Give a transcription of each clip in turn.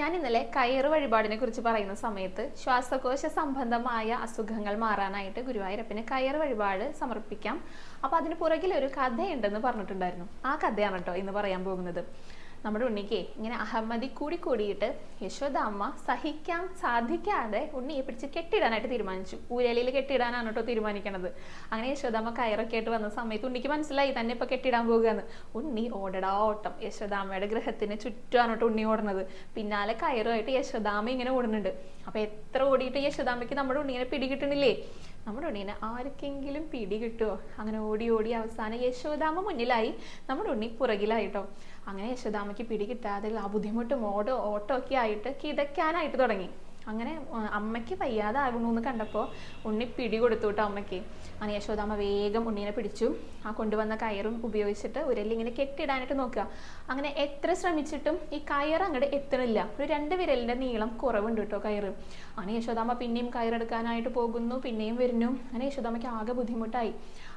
ഞാൻ ഇന്നലെ കയറ് വഴിപാടിനെ കുറിച്ച് പറയുന്ന സമയത്ത് ശ്വാസകോശ സംബന്ധമായ അസുഖങ്ങൾ മാറാനായിട്ട് ഗുരുവായൂരപ്പന് കയറ് വഴിപാട് സമർപ്പിക്കാം. അപ്പൊ അതിന് പുറകിൽ ഒരു കഥയുണ്ടെന്ന് പറഞ്ഞിട്ടുണ്ടായിരുന്നു. ആ കഥയാണ് കേട്ടോ ഇന്ന് പറയാൻ പോകുന്നത്. നമ്മുടെ ഉണ്ണിക്ക് ഇങ്ങനെ അഹമ്മദി കൂടി കൂടിയിട്ട് യശോദാമ്മ സഹിക്കാൻ സാധിക്കാതെ ഉണ്ണിയെ പിടിച്ച് കെട്ടിടാനായിട്ട് തീരുമാനിച്ചു. ഊരലിൽ കെട്ടിടാനാണ് കേട്ടോ തീരുമാനിക്കണത്. അങ്ങനെ യശോദാമ്മ കയറൊക്കെ ആയിട്ട് വന്ന സമയത്ത് ഉണ്ണിക്ക് മനസ്സിലായി തന്നെ ഇപ്പൊ കെട്ടിടാൻ പോകുകയെന്ന് ഉണ്ണി ഓടടാ ഓട്ടം. യശോദാമ്മയുടെ ഗൃഹത്തിന് ചുറ്റുമാണ് കേട്ടോ ഉണ്ണി ഓടുന്നത്. പിന്നാലെ കയറുമായിട്ട് യശോദാമ്മ ഇങ്ങനെ ഓടുന്നുണ്ട്. അപ്പൊ എത്ര ഓടിയിട്ട് യശോദാമ്മയ്ക്ക് നമ്മുടെ ഉണ്ണിനെ പിടികിട്ടണില്ലേ? നമ്മുടെ ഉണ്ണീനെ ആർക്കെങ്കിലും പിടി കിട്ടുമോ അങ്ങനെ ഓടി ഓടി അവസാനം യശോദാമ മുന്നിലായി. നമ്മുടെ ഉണ്ണി പുറകിലായിട്ടോ. അങ്ങനെ യശോദാമയ്ക്ക് പിടി കിട്ടാതെ ആ ബുദ്ധിമുട്ടും ഓടോ ഓട്ടോ ഒക്കെ ആയിട്ട് കിതയ്ക്കാനായിട്ട് തുടങ്ങി. അങ്ങനെ അമ്മയ്ക്ക് വയ്യാതെ എന്ന് കണ്ടപ്പോൾ ഉണ്ണി പിടി കൊടുത്തു കേട്ടോ അമ്മയ്ക്ക്. അങ്ങനെ യശോദാമ്മ വേഗം ഉണ്ണീനെ പിടിച്ചു. ആ കൊണ്ടുവന്ന കയറും ഉപയോഗിച്ചിട്ട് ഉരലിൽ ഇങ്ങനെ കെട്ടിടാനായിട്ട് നോക്കുക. അങ്ങനെ എത്ര ശ്രമിച്ചിട്ടും ഈ കയർ അങ്ങോട്ട് എത്തണില്ല. ഒരു രണ്ട് വിരലിന്റെ നീളം കുറവുണ്ട് കേട്ടോ കയറ്. അങ്ങനെ യശോദാമ്മ പിന്നെയും കയറെടുക്കാനായിട്ട് പോകുന്നു പിന്നെയും വരുന്നു. അങ്ങനെ യശോദാമ്മയ്ക്ക് ആകെ ബുദ്ധിമുട്ടായി.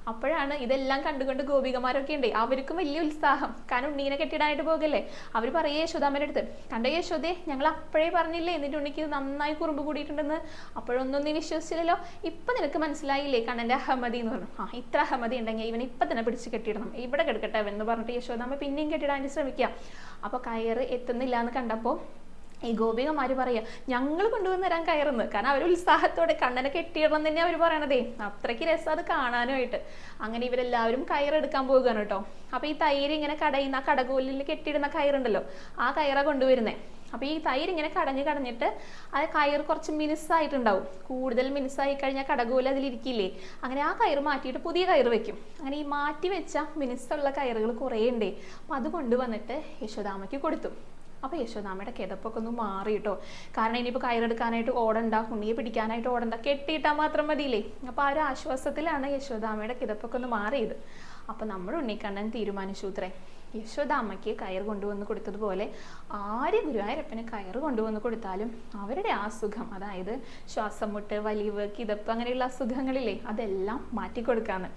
അപ്പോഴാണ് ഇതെല്ലാം കണ്ടുകൊണ്ട് ഗോപികമാരൊക്കെ ഉണ്ട്. അവർക്കും വലിയ ഉത്സാഹം. കാരണം ഉണ്ണീനെ കെട്ടിടാനായിട്ട് പോകല്ലേ? അവർ പറയേ യശോദാമ്മയുടെ അടുത്ത്. കണ്ടോ യശോദേ ഞങ്ങൾ അപ്പോഴേ പറഞ്ഞില്ലേ? എന്നിട്ട് ഉണ്ണിക്ക് നന്നായി കുറുമ്പ് കൂടിയിട്ടുണ്ടെന്ന്. അപ്പോഴൊന്നും നീ വിശ്വസിച്ചില്ലല്ലോ. ഇപ്പൊ നിനക്ക് മനസ്സിലായില്ലേ കണ്ണന്റെ അഹമ്മതി എന്ന് പറഞ്ഞു. ആ ഇത്ര അഹമ്മതി ഉണ്ടെങ്കിൽ ഇവൻ ഇപ്പൊ തന്നെ പിടിച്ച് കെട്ടിയിടണം. ഇവിടെ കിടക്കട്ടെ അവൻ എന്ന് പറഞ്ഞിട്ട് യശോദാമ്മ പിന്നെയും കെട്ടിടാൻ ശ്രമിക്കുക. അപ്പൊ കയറ് എത്തുന്നില്ല എന്ന് കണ്ടപ്പോൾ ഈ ഗോപികമാര് പറയാ ഞങ്ങൾ കൊണ്ടുവന്ന് തരാൻ കയറുന്നു. കാരണം അവർ ഉത്സാഹത്തോടെ കണ്ണനെ കെട്ടിയിടണം തന്നെ അവർ പറയണതേ. അത്രയ്ക്ക് രസം അത് കാണാനുമായിട്ട് അങ്ങനെ ഇവരെല്ലാവരും കയറെടുക്കാൻ പോകുകയാണ് കേട്ടോ. അപ്പൊ ഈ തൈര് ഇങ്ങനെ കടയുന്ന ആ കടകോലിൽ കെട്ടിയിടുന്ന കയറുണ്ടല്ലോ ആ കയറ കൊണ്ടുവരുന്നേ. അപ്പൊ ഈ തൈര് ഇങ്ങനെ കടഞ്ഞ് കടഞ്ഞിട്ട് ആ കയർ കുറച്ച് മിനുസായിട്ടുണ്ടാവും കൂടുതൽ മിനുസായി കഴിഞ്ഞാൽ കടകോൽ അതിലിരിക്കില്ലേ അങ്ങനെ ആ കയർ മാറ്റിയിട്ട് പുതിയ കയർ വെക്കും. അങ്ങനെ ഈ മാറ്റി വെച്ച മിനുസുള്ള കയറുകൾ കുറേ ഉണ്ടേ അപ്പൊ അത് കൊണ്ടുവന്നിട്ട് യശോദാമയ്ക്ക് കൊടുത്തു. അപ്പൊ യശോദാമയുടെ കിതപ്പൊക്കെ ഒന്ന് മാറി കേട്ടോ കാരണം ഇനിയിപ്പോ കയറെടുക്കാനായിട്ട് ഓടണ്ട ഉണ്ണിയെ പിടിക്കാനായിട്ട് ഓടണ്ട കെട്ടിയിട്ടാൽ മാത്രം മതിയില്ലേ? അപ്പോൾ ആ ഒരു ആശ്വാസത്തിലാണ് യശോദാമയുടെ കിതപ്പൊക്കെ ഒന്ന് മാറിയത്. അപ്പൊ നമ്മുടെ ഉണ്ണിക്കണ്ണൻ തീരുമാനിച്ചു ഇത്രേ യശോദാമ്മയ്ക്ക് കയർ കൊണ്ടുവന്ന് കൊടുത്തതുപോലെ ആര് ഗുരുവായൂരപ്പന് കയർ കൊണ്ടുവന്ന് കൊടുത്താലും അവരുടെ അസുഖം അതായത് ശ്വാസം മുട്ട് വലിവ് കിതപ്പ് അങ്ങനെയുള്ള അസുഖങ്ങളില്ലേ അതെല്ലാം മാറ്റിക്കൊടുക്കാന്ന്.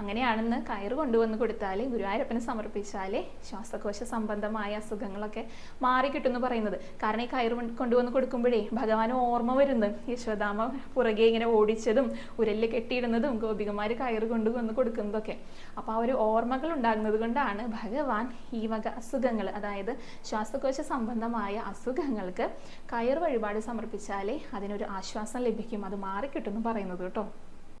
അങ്ങനെയാണെന്ന് കയറ് കൊണ്ടുവന്ന് കൊടുത്താൽ ഗുരുവായൂരപ്പന് സമർപ്പിച്ചാൽ ശ്വാസകോശ സംബന്ധമായ അസുഖങ്ങളൊക്കെ മാറിക്കിട്ടും എന്ന് പറയുന്നത്. കാരണം ഈ കയറ് കൊണ്ടുവന്ന് കൊടുക്കുമ്പോഴേ ഭഗവാൻ ഓർമ്മ വരുന്നു. യശോദാമ പുറകെ ഇങ്ങനെ ഓടിച്ചതും ഉരലിൽ കെട്ടിയിടുന്നതും ഗോപികമാർ കയറ് കൊണ്ടുവന്ന് കൊടുക്കുന്നതൊക്കെ. അപ്പോൾ ആ ഒരു ഓർമ്മകൾ ഉണ്ടാകുന്നത് കൊണ്ടാണ് ഭഗവാൻ ഈ വക അസുഖങ്ങൾ അതായത് ശ്വാസകോശ സംബന്ധമായ അസുഖങ്ങൾക്ക് കയർ വഴിപാട് സമർപ്പിച്ചാലേ അതിനൊരു ആശ്വാസം ലഭിക്കും. അത് മാറിക്കിട്ടും എന്ന് പറയുന്നത് കേട്ടോ.